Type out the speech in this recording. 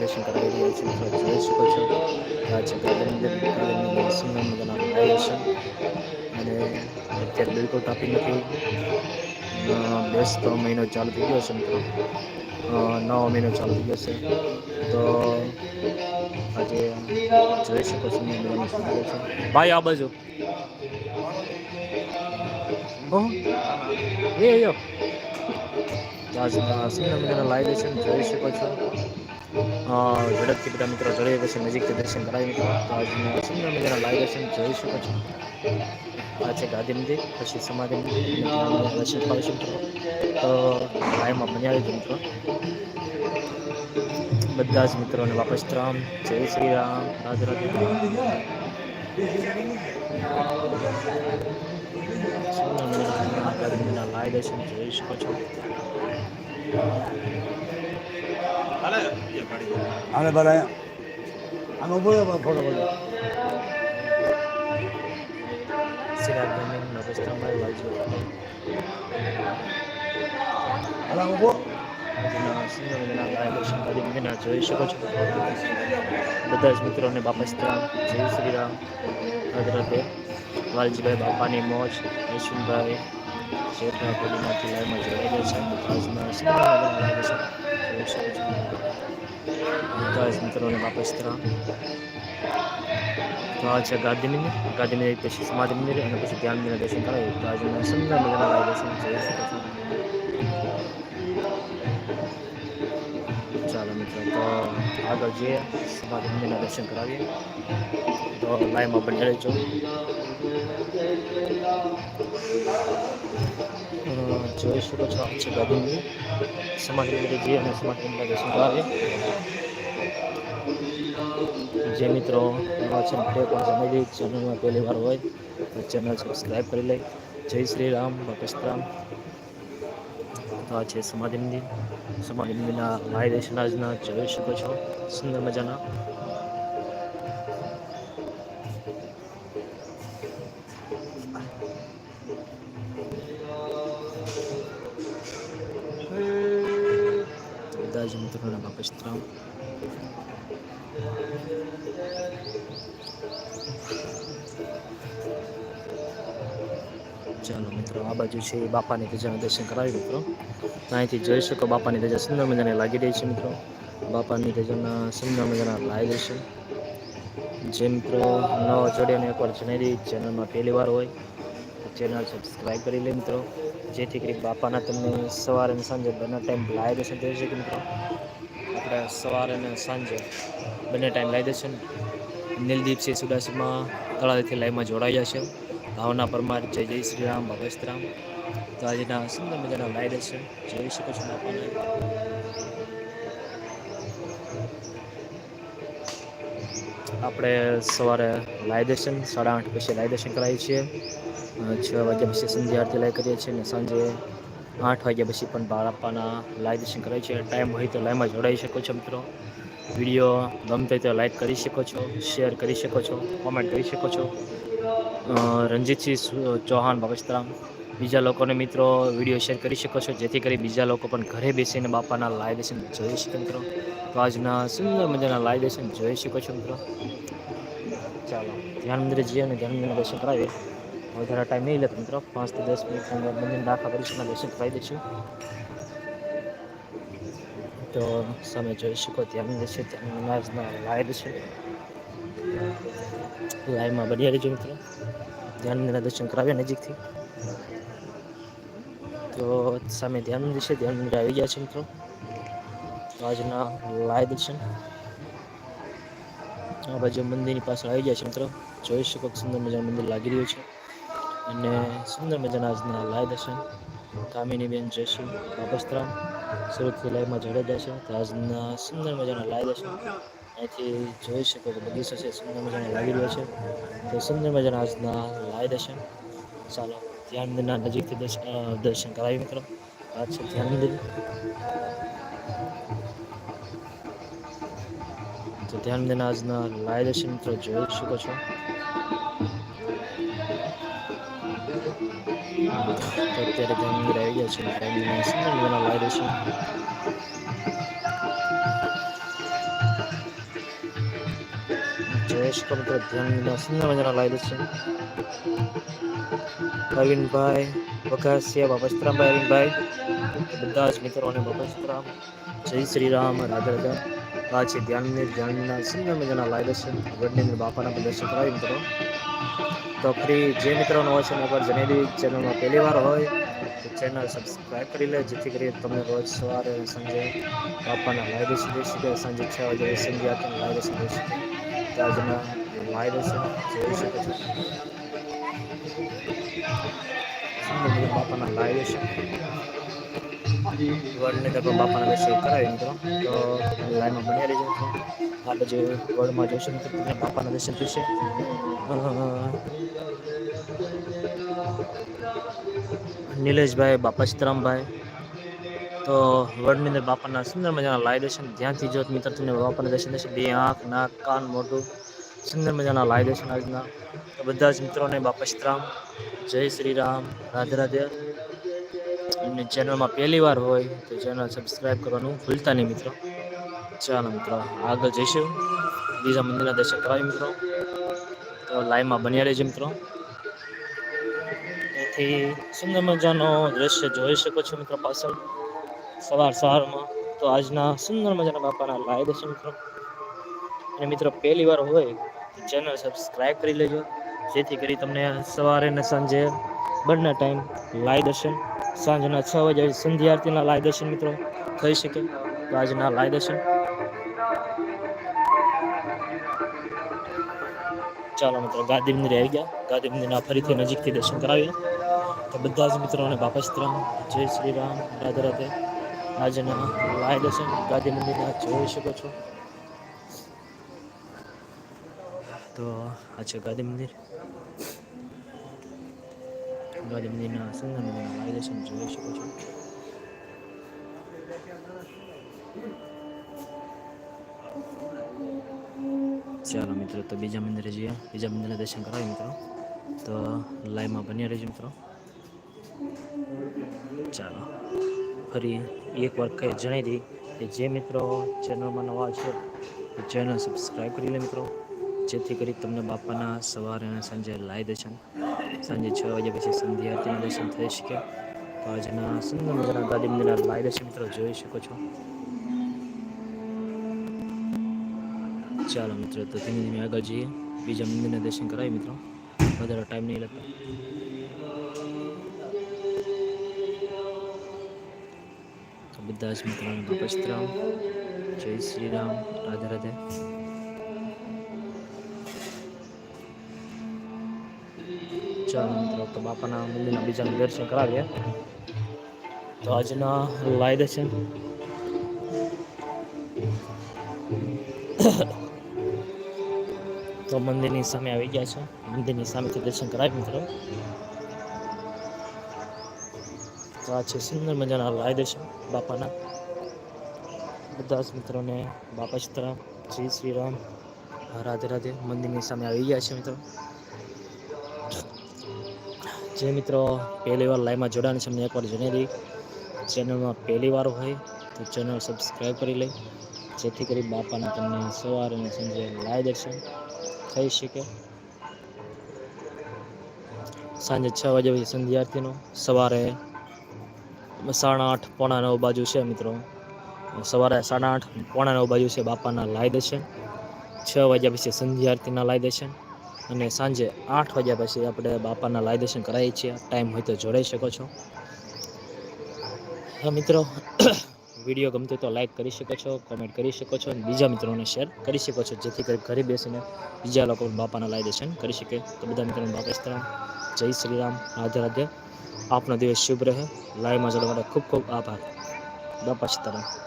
દર્શન કરાવી રહ્યા છે. મિત્રો જોઈ શકો છો આ છે ગાર્ડન દર્શન અને અત્યારે બિલકુલ ટ્રાફિક નથી. ત્રણ મહિનો ચાલુ થઈ ગયો છે મિત્રો. નવો મહિનો ચાલુ થઈ ગયો છે. તો આજે જોઈ શકો છો ભાઈ, આ બાજુ. એ યો આજના સુંદર મજાના લાઈવ દર્શન જોઈ શકો છો. ઝડપથી બધા મિત્રો જોડાઈ પછી નજીકથી દર્શન કરાવી મિત્રો તો આજના સુંદર મજાના લાઈવ દર્શન જોઈ શકો છો. આ છે ગાંધી મંદિર પછી સમાધિ મંદિર. દર્શન કરાવી મિત્રો તો લાઈવમાં મજા આવી ગઈ મિત્રો. બધા જ મિત્રોને વાપસ રામ જય શ્રી રામ. રાધે લાઈવ દર્શન જોઈ શકો છો. આને ભલે. આને ઊભો ફોટો પડે આમ ઊભો. જોઈ શકો છો. બધા જ મિત્રોને બાપા સીતારામ જય શ્રી રામ રાધે વાલજીભાઈ બાપાની મોજ યશવંતભાઈ જેઠા પોલીમાંથી લાઈવમાં જોડાયેલા છે. આજના છો બધા જ મિત્રોને વાપસ ત્રણ તો આ છે ગાંધી મંદિર. ગાંધી મંદિર પછી સમાધિ મંદિર, અને પછી ધ્યાન મંદિરના દર્શન કરાય. તો આજે સુંદર મજાના લાઈવ દર્શન જોઈ શકો છો ચાલો મિત્રો, તો આગળ જઈએ. સમાધિ મંદિરના દર્શન કરાવીએ. તો લાઈવમાં પણ રહેજો જોઈ શકો છો છે ગાંધીની સમાધિ મંદિરે જઈએ અને સમાધિ મંદિરના દર્શન કરાવીએ. જે મિત્રો નવા છે તે પણ જણાવી ચેનલમાં પહેલી વાર હોય, તો ચેનલ સબસ્ક્રાઈબ કરી લે. જય શ્રી રામ બાપસ્તરામ તો આ છે સમાધિ મંદિર. સમાધિ મંદિરના લાઈ દર્શન જોઈ શકો છો. સુંદર મજાના. બધા જ મિત્રોના બાપસ્તરામ ચાલો મિત્રો, આ બાજુ છે એ બાપાની ધજાના દર્શન કરાવી મિત્રો. અહીંથી જોઈ શકો, બાપાની ધજા સુંદર મજાને લાગી રહી છે મિત્રો. બાપાની ધજાના સુંદર મજાના લાવી દર્શન જે મિત્રો, નવા જોડ્યાને એકવાર જણાવી ચેનલમાં પહેલી વાર હોય ચેનલ સબસ્ક્રાઈબ કરી લે મિત્રો. જેથી કરી બાપાના તમને સવારે અને સાંજે બંને ટાઈમ લાઈવ દર્શન થઈ શકે મિત્રો. આપણે સવારે અને સાંજે બંને ટાઈમ લાવી દર્શન નીલદીપસિંહ સુડાસીમાં તળાવેથી લાઈવમાં જોડાયા છે ભાવના પરમાર જય જય શ્રી રામ ભગવસ્તરામ તો આજના સુંદર મજાના લાઈવ દર્શન જોઈ શકો છો આપણને. આપણે સવારે લાઈવ દર્શન સાડા આઠ પછી લાઈવ દર્શન કરાવીએ છીએ. છ વાગ્યા પછી સંધ્યા આરતી લાઈ કરીએ છીએ અને સાંજે આઠ વાગ્યા પછી પણ બાળ આપવાના દર્શન કરાવીએ છીએ. ટાઈમ હોય તો લાઈમાં જોડાઈ શકો છો મિત્રો. વીડિયો ગમતો તો લાઈક કરી શકો છો શેર કરી શકો છો કોમેન્ટ કરી શકો છો. રણજીતસિંહ ચૌહાણ ભગસ્તરામ બીજા લોકોને મિત્રો વીડિયો શેર કરી શકો છો, જેથી કરી બીજા લોકો પણ ઘરે બેસીને બાપાના લાઈવ દર્શન જોઈ શકે મિત્રો. તો આજના સુંદર મજાના લાઈવ દર્શન જોઈ શકો છો મિત્રો. ચાલો, ધ્યાન મંદિરે જઈએ અને ધ્યાન મંદિરના દર્શન કરાવીએ. વધારે ટાઈમ નહીં લેતો મિત્રો. પાંચથી દસ મિનિટ અંદર મંદિરના આખા પરિસરના દર્શન કરાવી દઈશું. તો સામે જોઈ શકો મંદિર છે ધ્યાન મંદિરના લાઈવ દર્શન લાઈવમાં બની રહેજો મિત્રો. ધ્યાન મંદિરના દર્શન કરાવ્યા નજીકથી. તો સામે ધ્યાન મંદિર છે, ધ્યાન મંદિર આવી ગયા છે મિત્રો. આજના લાઈવ દર્શન. આ બાજુ મંદિરની પાછળ આવી ગયા છે મિત્રો. જોઈ શકો સુંદર મજાનું મંદિર લાગી રહ્યું છે. અને સુંદર મજાના આજના લાઈવ દર્શન. કામિનીબેન જયશ્રી બાપસ્તરામ. સુરતથી લાઈવમાં જોડાયા છે તો આજના સુંદર મજાના લાઈવ દર્શન અહીંથી જોઈ શકો કે બગીચો છે, સુંદર મજાનો લાગી રહ્યો છે. તો સુંદર મજાના આજના લાઈવ દર્શન ચાલો ધ્યાન મંદિરના નજીકથી દર્શન કરાવી મિત્રો. વાત છે ધ્યાન મંદિર તો ધ્યાન મંદિરના આજના લાઈવ દર્શન મિત્રો, જોઈ શકો છો. તો અત્યારે ગેમિંગ આવી ગયા છે ટાઈમિંગ સિંગલ વાળા લાગે છે જયેશ કમ્પ્યુટર ગેમિંગના સિંગલ મજાના લાગે છે. અરવિંદભાઈ, વઘાસિયા બાબસ્તરામભાઈ અરવિંદભાઈ, બધા જ મિત્રોને બાબસ્તરામ જય શ્રી રામ, રાધા રાધા. છે ધ્યાનની ધ્યાનના સુંદર મજાના લાવી દર્શન. વડની બાપાના પણ દર્શન કરાવી મિત્રો. તો ફ્રી જે મિત્રોનો હોય છે એના જણાવી દેવી ચેનલમાં પહેલી વાર હોય તો ચેનલ સબસ્ક્રાઈબ કરી લે, જેથી કરી તમને રોજ સવારે સાંજે બાપાના લાઈવ દર્શન જોઈ શકે, સાંજે છ વાગે આપીને લાઈવ દર્શન જોઈ શકે. લાઈવ છો. બાપાના લાઈવ દર્શન. વર્લ્ડને તો બાપાના દર્શન કરાવી મિત્રો. તો લાઈનમાં બન્યા રહેજો આ બાજુ વર્લ્ડમાં જોશો મિત્રો, તમને બાપાના દર્શન થશે. નિલેશભાઈ, બાપા સીતારામભાઈ. તો વર્લ્ડની અંદર બાપાના સુંદર મજાના લાઈ દર્શન. ધ્યાનથી જો મિત્ર, તમને બાપાના દર્શન થશે. બે આંખ, નાક, કાન, મોઢું. સુંદર મજાના લાઈ દર્શન આજના. તો બધા જ મિત્રોને બાપા સીતારામ. જય શ્રી રામ. રાધે રાધે. અને ચેનલમાં પહેલી વાર હોય તો ચેનલ સબસ્ક્રાઈબ કરવાનું ભૂલતા નહીં મિત્રો. ચાલો મિત્રો, આગળ જઈશું. બીજા મંદિરના દર્શન કરાવી મિત્રો. તો લાઈવમાં બન્યા રહેજો મિત્રો. એથી સુંદર મજાનો દ્રશ્ય જોઈ શકો છો મિત્રો પાછળ. સવાર સવારમાં તો આજના સુંદર મજાના બાપાના લાઈવ દર્શન મિત્રો. અને મિત્રો પહેલી વાર હોય તો ચેનલ સબસ્ક્રાઈબ કરી લેજો. જેથી કરી તમને સવારે ને સાંજે બંને ટાઈમ લાઈવ દર્શન સાંજના છ વાગે સંધ્યા આરતીના લાય દર્શન મિત્રો થઈ શકે. આજના લાય દર્શન. ચાલો મિત્રો ગાંધી મંદિર આવી ગયા. ગાંધી મંદિરના ફરીથી નજીકથી દર્શન કરાવીએ. તો બધા જ મિત્રોને બાપસ્ત્રામ જય શ્રી રામ. રાધે રાધે. આજના લાય દર્શન. ગાંધી મંદિરના જોઈ શકો છો. તો આ છે ગાંધી મંદિર. ગાંધી મંદિરના સુંદર મજાના લાય જોઈ શકો છો ચાલો મિત્રો તો બીજા મંદિરે જઈએ બીજા મંદિરના દર્શન કરાવીએ મિત્રો તો લાઈવમાં બન્યા રહેજો મિત્રો ચાલો ફરી એકવાર કંઈ જણાવી દઈ કે જે મિત્રો ચેનલમાં નવા છે એ ચેનલ સબસ્ક્રાઈબ કરી લે મિત્રો જેથી કરી તમને બાપાના સવારે અને સાંજે લાઈવ દર્શન સાંજે છ વાગ્યા પછી સંધ્યા આરતીના દર્શન થઈ શકે. તો આજના સુંદર મજાના ગાદી મંદિરના લાઈવ દર્શન મિત્રો, જોઈ શકો છો. ચાલો મિત્રો, તો ધીમે ધીમે આગળ જઈએ. બીજા મંદિરના દર્શન કરાવી મિત્રો. વધારે ટાઈમ નહીં લાગતો બધા જ મિત્રોને જય શ્રી રામ. રાધે રાધે. ચાલો તો બાપાના મંદિરના બીજા દર્શન કરાવીએ. તો આજના લાઈ દર્શન તો મંદિરની સામે આવી ગયા છે. મંદિરની સામેથી દર્શન કરાવી મિત્રો. તો આ છે સુંદર મજાના લાઈ દર્શન બાપાના. બધા જ મિત્રોને બાપા ચિત્ર જય શ્રી રામ, રાધે રાધે મંદિરની સામે આવી ગયા છે મિત્રો. જે મિત્રો પહેલી વાર લાઈવમાં જોડાણ છે મને એકવાર જણાવી દઈ ચેનલમાં પહેલી વાર હોય તો ચેનલ સબસ્ક્રાઈબ કરી લઈ જેથી કરી બાપાના તમને સવારે અને સાંજે લાઈવ દર્શન થઈ શકે. સાંજે છ વાગે પછી સંધ્યા સવારે સાડા આઠ, પોણા નવ બાજુ છે મિત્રો. સવારે સાડા આઠ, પોણા નવ બાજુ છે બાપાના લાય દર્શન. છ વાગ્યા પછી સંધ્યા આરતીના લાય દર્શન. અને સાંજે આઠ વાગ્યા પછી આપણે બાપાના લાય દર્શન કરાવીએ છીએ. ટાઈમ હોય તો જોડાઈ શકો છો. હા, મિત્રો, વીડિયો ગમતો તો લાઈક કરી શકો છો કોમેન્ટ કરી શકો છો અને બીજા મિત્રોને શેર કરી શકો છો, જેથી કરી ઘરે બેસીને બીજા લોકો બાપાના લાય દર્શન કરી શકે. તો બધા મિત્રોને બાપા જય શ્રી રામ. રાધે રાધે. આપનો દિવસ શુભ રહે. લાઈવમાં જોડવા માટે ખૂબ ખૂબ આભાર. બાપા સીતારામ